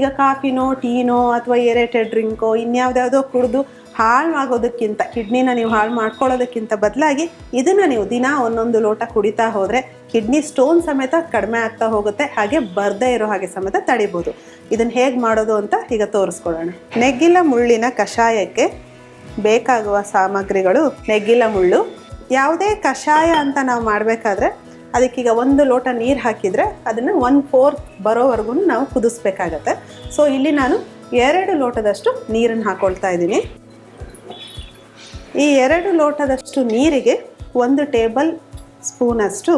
ಈಗ ಕಾಫಿನೋ, ಟೀನೋ ಅಥವಾ ಏರೇಟೆಡ್ ಡ್ರಿಂಕೋ, ಇನ್ಯಾವುದ್ಯಾವುದೋ ಕುಡಿದು ಹಾಳು ಆಗೋದಕ್ಕಿಂತ, ಕಿಡ್ನಿನ ನೀವು ಹಾಳು ಮಾಡ್ಕೊಳ್ಳೋದಕ್ಕಿಂತ ಬದಲಾಗಿ ಇದನ್ನು ನೀವು ದಿನ ಒಂದೊಂದು ಲೋಟ ಕುಡಿತಾ ಹೋದರೆ ಕಿಡ್ನಿ ಸ್ಟೋನ್ ಸಮೇತ ಕಡಿಮೆ ಆಗ್ತಾ ಹೋಗುತ್ತೆ, ಹಾಗೆ ಬರ್ದೇ ಇರೋ ಹಾಗೆ ಸಮೇತ ತಡಿಬೋದು. ಇದನ್ನು ಹೇಗೆ ಮಾಡೋದು ಅಂತ ಈಗ ತೋರಿಸ್ಕೊಳ್ಳೋಣ ನೆಗ್ಗಿಲ ಮುಳ್ಳಿನ ಕಷಾಯಕ್ಕೆ ಬೇಕಾಗುವ ಸಾಮಗ್ರಿಗಳು, ನೆಗ್ಗಿಲ ಮುಳ್ಳು, ಯಾವುದೇ ಕಷಾಯ ಅಂತ ನಾವು ಮಾಡಬೇಕಾದ್ರೆ ಅದಕ್ಕೀಗ ಒಂದು ಲೋಟ ನೀರು ಹಾಕಿದರೆ ಅದನ್ನು ಒನ್ ಫೋರ್ತ್ ಬರೋವರೆಗೂ ನಾವು ಕುದಿಸ್ಬೇಕಾಗತ್ತೆ. ಸೊ ಇಲ್ಲಿ ನಾನು ಎರಡು ಲೋಟದಷ್ಟು ನೀರನ್ನು ಹಾಕ್ಕೊಳ್ತಾ ಇದ್ದೀನಿ. ಈ ಎರಡು ಲೋಟದಷ್ಟು ನೀರಿಗೆ ಒಂದು ಟೇಬಲ್ ಸ್ಪೂನಷ್ಟು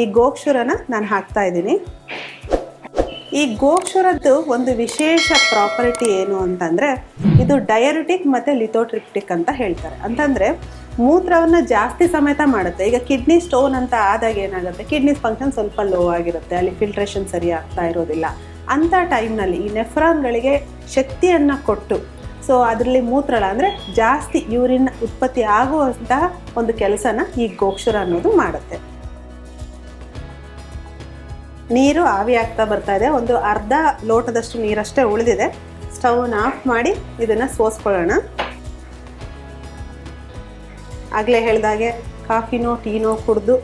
ಈ ಗೋಕ್ಷುರನ ನಾನು ಹಾಕ್ತಾ ಇದ್ದೀನಿ. ಈ ಗೋಕ್ಷುರದ್ದು ಒಂದು ವಿಶೇಷ ಪ್ರಾಪರ್ಟಿ ಏನು ಅಂತಂದರೆ, ಇದು ಡಯರಿಟಿಕ್ ಮತ್ತು ಲಿಥೋಟ್ರಿಪ್ಟಿಕ್ ಅಂತ ಹೇಳ್ತಾರೆ. ಅಂತಂದರೆ ಮೂತ್ರವನ್ನು ಜಾಸ್ತಿ ಸಮೇತ ಮಾಡುತ್ತೆ. ಈಗ ಕಿಡ್ನಿ ಸ್ಟೋನ್ ಅಂತ ಆದಾಗ ಏನಾಗುತ್ತೆ? ಕಿಡ್ನಿ ಫಂಕ್ಷನ್ ಸ್ವಲ್ಪ ಲೋ ಆಗಿರುತ್ತೆ. ಅಲ್ಲಿ ಫಿಲ್ಟ್ರೇಷನ್ ಸರಿ ಆಗ್ತಾ ಇರೋದಿಲ್ಲ. ಅಂಥ ಟೈಮ್ನಲ್ಲಿ ಈ ನೆಫ್ರಾನ್ಗಳಿಗೆ ಶಕ್ತಿಯನ್ನು ಕೊಟ್ಟು ಸೊ ಅದರಲ್ಲಿ ಮೂತ್ರಳ ಅಂದರೆ ಜಾಸ್ತಿ ಯೂರಿನ್ ಉತ್ಪತ್ತಿ ಆಗುವಂತಹ ಒಂದು ಕೆಲಸನ ಈ ಗೋಕ್ಷರ ಅನ್ನೋದು ಮಾಡುತ್ತೆ. ನೀರು ಆವಿ ಆಗ್ತಾ ಬರ್ತಾ ಇದೆ. ಒಂದು ಅರ್ಧ ಲೋಟದಷ್ಟು ನೀರಷ್ಟೇ ಉಳಿದಿದೆ. ಸ್ಟವ್ನ ಆಫ್ ಮಾಡಿ ಇದನ್ನು ಸೋಸ್ಕೊಳ್ಳೋಣ. ಆಗಲೇ ಹೇಳಿದಾಗೆ ಕಾಫಿನೋ, ಟೀನೋ ಕುಡಿದು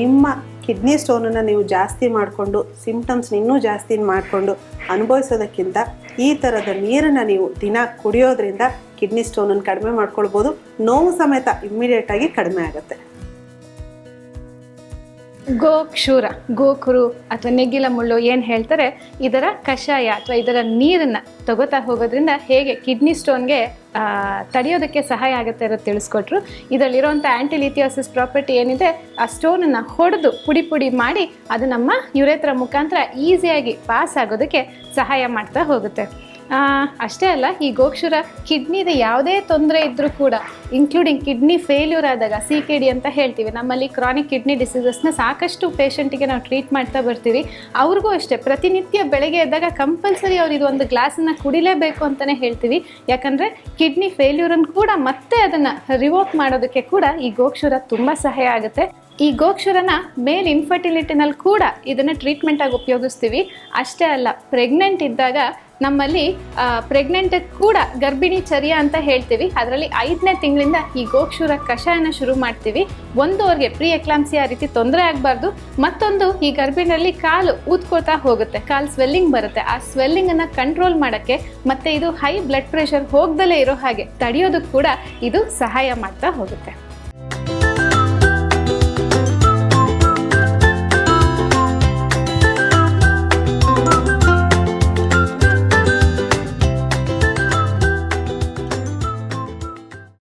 ನಿಮ್ಮ ಕಿಡ್ನಿ ಸ್ಟೋನನ್ನು ನೀವು ಜಾಸ್ತಿ ಮಾಡಿಕೊಂಡು ಸಿಂಪ್ಟಮ್ಸ್ನ ಇನ್ನೂ ಜಾಸ್ತಿ ಮಾಡಿಕೊಂಡು ಅನುಭವಿಸೋದಕ್ಕಿಂತ ಈ ಥರದ ನೀರನ್ನು ನೀವು ದಿನ ಕುಡಿಯೋದ್ರಿಂದ ಕಿಡ್ನಿ ಸ್ಟೋನನ್ನು ಕಡಿಮೆ ಮಾಡ್ಕೊಳ್ಬೋದು. ನೋವು ಸಮೇತ ಇಮ್ಮಿಡಿಯೇಟಾಗಿ ಕಡಿಮೆ ಆಗುತ್ತೆ. ಗೋಕ್ಷೂರ, ಗೋಕುರು ಅಥವಾ ನೆಗ್ಗಿಲ ಮುಳ್ಳು ಏನು ಹೇಳ್ತಾರೆ? ಇದರ ಕಷಾಯ ಅಥವಾ ಇದರ ನೀರನ್ನು ತಗೋತಾ ಹೋಗೋದ್ರಿಂದ ಹೇಗೆ ಕಿಡ್ನಿ ಸ್ಟೋನ್ಗೆ ತಡೆಯೋದಕ್ಕೆ ಸಹಾಯ ಆಗುತ್ತೆ ಅನ್ನೋದು ತಿಳಿಸ್ಕೊಟ್ರು. ಇದರಲ್ಲಿರುವಂಥ ಆ್ಯಂಟಿಲಿಥಿಯಾಸಿಸ್ ಪ್ರಾಪರ್ಟಿ ಏನಿದೆ, ಆ ಸ್ಟೋನನ್ನು ಹೊಡೆದು ಪುಡಿ ಪುಡಿ ಮಾಡಿ, ಅದು ನಮ್ಮ ಯುರೇತ್ರ ಮುಖಾಂತರ ಈಸಿಯಾಗಿ ಪಾಸ್ ಆಗೋದಕ್ಕೆ ಸಹಾಯ ಮಾಡ್ತಾ ಹೋಗುತ್ತೆ. ಅಷ್ಟೇ ಅಲ್ಲ, ಈ ಗೋಕ್ಷುರ ಕಿಡ್ನಿದ ಯಾವುದೇ ತೊಂದರೆ ಇದ್ದರೂ ಕೂಡ ಇನ್ಕ್ಲೂಡಿಂಗ್ ಕಿಡ್ನಿ ಫೇಲ್ಯೂರ್ ಆದಾಗ ಸಿ ಕೆ ಡಿ ಅಂತ ಹೇಳ್ತೀವಿ. ನಮ್ಮಲ್ಲಿ ಕ್ರಾನಿಕ್ ಕಿಡ್ನಿ ಡಿಸೀಸಸ್ನ ಸಾಕಷ್ಟು ಪೇಷಂಟಿಗೆ ನಾವು ಟ್ರೀಟ್ ಮಾಡ್ತಾ ಬರ್ತೀವಿ. ಅವ್ರಿಗೂ ಅಷ್ಟೇ, ಪ್ರತಿನಿತ್ಯ ಬೆಳಗ್ಗೆ ಎದ್ದಾಗ ಕಂಪಲ್ಸರಿ ಅವ್ರು ಇದು ಒಂದು ಗ್ಲಾಸನ್ನು ಕುಡಿಲೇಬೇಕು ಅಂತಲೇ ಹೇಳ್ತೀವಿ. ಯಾಕಂದರೆ ಕಿಡ್ನಿ ಫೇಲ್ಯೂರನ್ನು ಕೂಡ ಮತ್ತೆ ಅದನ್ನು ರಿವೋಕ್ ಮಾಡೋದಕ್ಕೆ ಕೂಡ ಈ ಗೋಕ್ಷುರ ತುಂಬ ಸಹಾಯ ಆಗುತ್ತೆ. ಈ ಗೋಕ್ಷುರನ ಮೇಲ್ ಇನ್ಫರ್ಟಿಲಿಟಿನಲ್ಲಿ ಕೂಡ ಇದನ್ನು ಟ್ರೀಟ್ಮೆಂಟಾಗಿ ಉಪಯೋಗಿಸ್ತೀವಿ. ಅಷ್ಟೇ ಅಲ್ಲ ಪ್ರೆಗ್ನೆಂಟ್ ಇದ್ದಾಗ ನಮ್ಮಲ್ಲಿ ಪ್ರೆಗ್ನೆಂಟ್ ಕೂಡ ಗರ್ಭಿಣಿ ಚರ್ಯ ಅಂತ ಹೇಳ್ತೀವಿ. ಅದರಲ್ಲಿ ಐದನೇ ತಿಂಗಳಿಂದ ಈ ಗೋಕ್ಷುರ ಕಷಾಯನ ಶುರು ಮಾಡ್ತೀವಿ. ಒಂದು ಅವ್ರಿಗೆ ಪ್ರೀ ಎಕ್ಲಾಮ್ಸಿ ಆ ರೀತಿ ತೊಂದರೆ ಆಗಬಾರ್ದು. ಮತ್ತೊಂದು, ಈ ಗರ್ಭಿಣಿಯಲ್ಲಿ ಕಾಲು ಊದ್ಕೋತಾ ಹೋಗುತ್ತೆ. ಕಾಲು ಸ್ವೆಲ್ಲಿಂಗ್ ಬರುತ್ತೆ. ಆ ಸ್ವೆಲ್ಲಿಂಗನ್ನು ಕಂಟ್ರೋಲ್ ಮಾಡೋಕ್ಕೆ ಮತ್ತು ಇದು ಹೈ ಬ್ಲಡ್ ಪ್ರೆಷರ್ ಹೋಗ್ದಲೇ ಇರೋ ಹಾಗೆ ತಡೆಯೋದಕ್ಕೆ ಕೂಡ ಇದು ಸಹಾಯ ಮಾಡ್ತಾ ಹೋಗುತ್ತೆ.